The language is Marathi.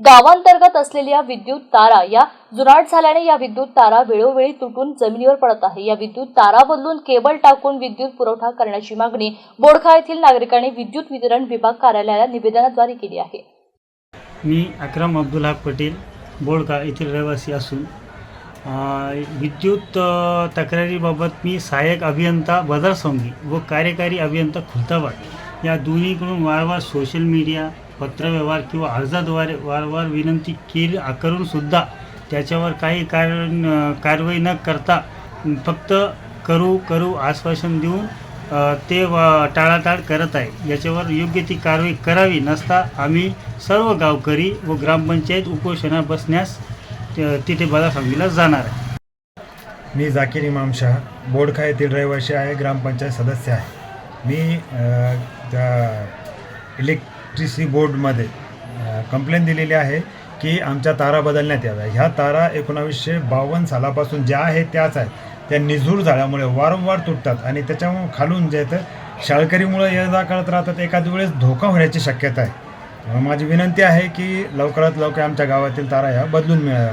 गावांतर्गत असलेल्या विद्युत तारा या जुनाट झाल्याने या विद्युत तारा वेळोवेळी तुटून जमिनीवर पडत आहे. या विद्युत तारा बदलून केबल टाकून विद्युत पुरवठा करण्याची मागणी बोडखा येथील नागरिकांनी विद्युत वितरण विभाग कार्यालयाला निवेदनाद्वारे केली आहे. मी अक्रम अब्दुल हक पटेल बोडका येथील रहिवासी असून विद्युत तक्रारीबाबत मी सहाय्यक अभियंता बदर सोंगी व कार्यकारी अभियंता खुलताबाद या दोन्हीकडून वारंवार सोशल मीडिया पत्रव्यवहार किंवा अर्जाद्वारे वारंवार विनंती केली करूनसुद्धा त्याच्यावर काही कार कारवाई न करता फक्त करू करू आश्वासन देऊन ते टाळाटाळ करत आहे. याच्यावर योग्य ती कारवाई करावी नसता आम्ही सर्व गावकरी व ग्रामपंचायत उपोषणात बसण्यास तिथे बदासांगीला जाणार आहे. मी जाकीर इमाम शाह बोडखा येथील रहिवासी आहे ग्रामपंचायत सदस्य आहे. मी त्या अ, टी इलेक्ट्रिसिटी बोर्डमध्ये कंप्लेंट दिलेली आहे की आमच्या तारा बदलण्यात याव्या ह्या तारा एकोणावीसशे बावन्न सालापासून ज्या आहेत त्याच आहेत. त्या निझूर झाल्यामुळे वारंवार तुटतात आणि त्याच्यामुळे खालून जे तर शाळकरीमुळे ये जा करत राहतात एखाद वेळेस धोका होण्याची शक्यता आहे. माझी विनंती आहे की लवकरात लवकर आमच्या गावातील तारा ह्या बदलून मिळाव्या